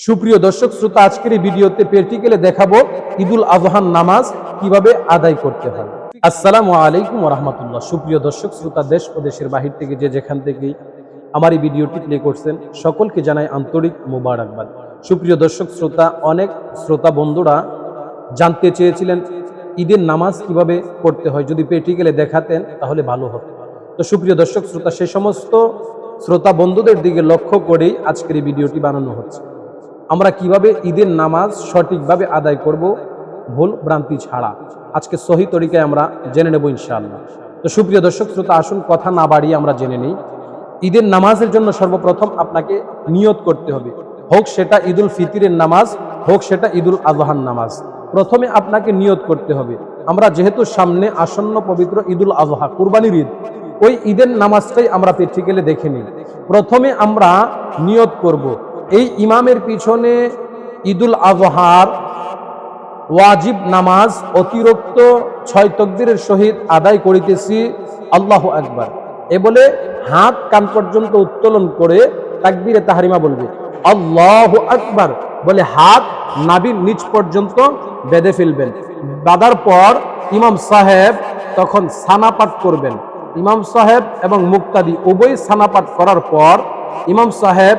সুপ্রিয় দর্শক, শ্রোতা, আজকের এই ভিডিওতে প্র্যাকটিক্যালে দেখাবো ঈদুল আজহান নামাজ কীভাবে আদায় করতে হয়। আসসালামু আলাইকুম রহমতুল্লাহ সুপ্রিয় দর্শক, শ্রোতা, দেশ ও দেশের বাহির থেকে যে যেখান থেকেই আমার এই ভিডিওটি প্লে করছেন, সকলকে জানাই আন্তরিক মোবারকবাদ। সুপ্রিয় দর্শক, শ্রোতা, অনেক শ্রোতা বন্ধুরা জানতে চেয়েছিলেন ঈদের নামাজ কীভাবে পড়তে হয়। যদি প্র্যাকটিক্যালে দেখাতেন, তাহলে ভালো হতো। তো সুপ্রিয় দর্শক, শ্রোতা, সে সমস্ত শ্রোতা বন্ধুদের দিকে লক্ষ্য করেই আজকের এই ভিডিওটি বানানো হচ্ছে। আমরা কীভাবে ঈদের নামাজ সঠিকভাবে আদায় করব? ভুল ভ্রান্তি ছাড়া। আজকে সহি তরিকায় আমরা জেনে নেব ইনশাআল্লাহ। তো সুপ্রিয় দর্শক, শ্রোতা, আসুন কথা না বাড়িয়ে আমরা জেনে নিই। ঈদের নামাজের জন্য সর্বপ্রথম আপনাকে নিয়ত করতে হবে। হোক সেটা ঈদুল ফিতিরের নামাজ, হোক সেটা ঈদুল আজহান নামাজ। প্রথমে আপনাকে নিয়ত করতে হবে। আমরা যেহেতু সামনে আসন্ন পবিত্র ঈদুল আজহা, কুরবানির ঈদ, ওই ঈদের নামাজটাই আমরা প্র্যাকটিক্যালে দেখে নিই। প্রথমে আমরা নিয়ত করব। এই ইমামের পিছনে ঈদুল আজহার ওয়াজিব নামাজ অতিরিক্ত ছয় তকবীরের সহিত আদায় করিতেছি, আল্লাহ একবার এ বলে হাত কান পর্যন্ত উত্তোলন করে তাকবীরে তাহারিমা বলবে, আল্লাহ আকবার বলে হাত নাবির নিচ পর্যন্ত বেঁধে ফেলবেন। বাঁধার পর ইমাম সাহেব তখন সানা পাঠ করবেন। ইমাম সাহেব এবং মুক্তাদি উভয় সানা পাঠ করার পর ইমাম সাহেব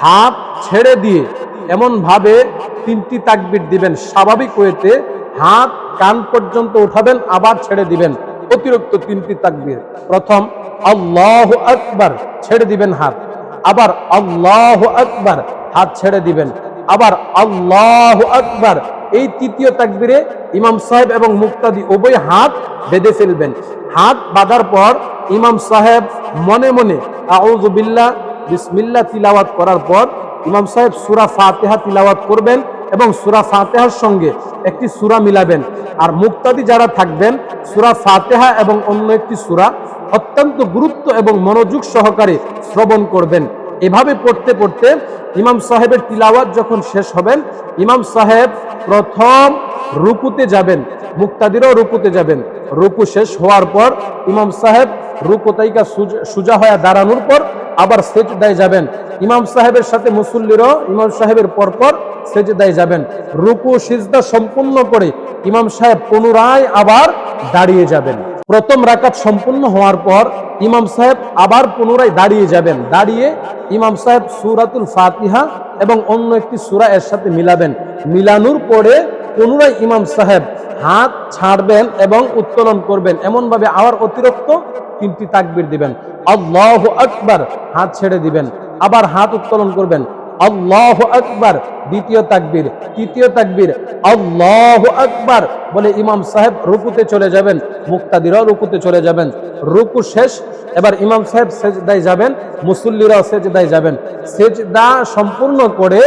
হাত ছেড়ে দিয়ে এমনভাবে তিনটি তাকবির দিবেন। স্বাভাবিক ওয়েতে হাত কান পর্যন্ত উঠাবেন, আবার ছেড়ে দিবেন। অতিরিক্ত তিনটি তাকবির। প্রথম, আল্লাহ আকবার, ছেড়ে দিবেন হাত। আবার আল্লাহ আকবার, হাত ছেড়ে দিবেন। আবার আল্লাহ আকবার, এই তৃতীয় তাকবিরে ইমাম সাহেব এবং মুক্তাদি উভয় হাত বেঁধে ফেলবেন। হাত বাঁধার পর ইমাম সাহেব মনে মনে আউজুবিল্লাহ বিসমিল্লাহ তিলাওয়াত করার পর ইমাম সাহেব সুরা ফাতেহা তিলাওয়াত করবেন এবং সুরা ফাতেহার সঙ্গে একটি সুরা মিলাবেন। আর মুক্তাদি যারা থাকবেন, সুরা ফাতেহা এবং অন্য একটি সুরা অত্যন্ত গুরুত্ব এবং মনোযোগ সহকারে শ্রবণ করবেন। এভাবে পড়তে পড়তে ইমাম সাহেবের তিলাওয়াত যখন শেষ হবেন, ইমাম সাহেব প্রথম রুকুতে যাবেন, মুক্তাদিরও রুকুতে যাবেন। রুকু শেষ হওয়ার পর ইমাম সাহেব রুকুতাইকা সুজা হয়ে দাঁড়ানোর পর আবার সেজদায় যাবেন। ইমাম সাহেবের সাথে মুসল্লিরও, ইমাম সাহেবের পরপর সেজদায় যাবেন। রুকু, সিজদা সম্পূর্ণ করে ইমাম সাহেব পুনরায় আবার দাঁড়িয়ে যাবেন। প্রথম রাকাত সম্পূর্ণ হওয়ার পর ইমাম সাহেব আবার পুনরায় দাঁড়িয়ে যাবেন। দাঁড়িয়ে ইমাম সাহেব সুরাতুল ফাতিহা এবং অন্য একটি সুরা এর সাথে মিলাবেন। মিলানোর পরে পুনরায় ইমাম সাহেব হাত ছাড়বেন এবং উত্তোলন করবেন। এমনভাবে আবার অতিরিক্ত তিনটি তাকবির দিবেন। আল্লাহ আকবার, হাত ছেড়ে দিবেন। আবার হাত উত্তোলন করবেন। আল্লাহ আকবার, দ্বিতীয় তাকবীর। তৃতীয় তাকবীর, আল্লাহ আকবার বলে ইমাম সাহেব রুকুতে চলে যাবেন। মুক্তাদিরাও রুকুতে চলে যাবেন। রুকু শেষ, এবার ইমাম সাহেব সেজদায় যাবেন। মুসল্লিরাও সেজদায় যাবেন। সেজদা সম্পূর্ণ করে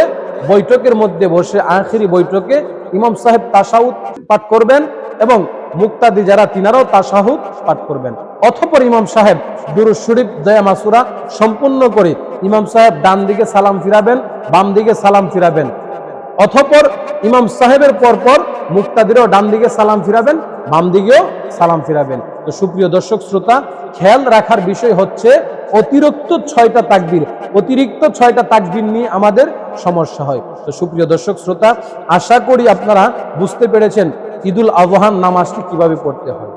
বৈঠকের মধ্যে বসে আখিরি বৈঠকে ইমাম সাহেব তাসাউদ পাঠ করবেন এবং মুক্তাদি যারা তিনারাও তা তাসাহুদ পাঠ করবেন। অথপর ইমাম সাহেব দুরু শরীফ, দয়া মাসুরা সম্পূর্ণ করে ইমাম সাহেব ডান দিকে সালাম ফিরাবেন, বাম দিকে সালাম ফিরাবেন। অথপর ইমাম সাহেবের পরপর মুক্তাদিরও ডান দিকে সালাম ফিরাবেন, বাম দিকেও সালাম ফিরাবেন। তো সুপ্রিয় দর্শক, শ্রোতা, খেয়াল রাখার বিষয় হচ্ছে অতিরিক্ত ছয়টা তাকবির। অতিরিক্ত ছয়টা তাকবির নিয়ে আমাদের সমস্যা হয়। তো সুপ্রিয় দর্শক, শ্রোতা, আশা করি আপনারা বুঝতে পেরেছেন ঈদুল আজহান নামাজটি কীভাবে পড়তে হয়?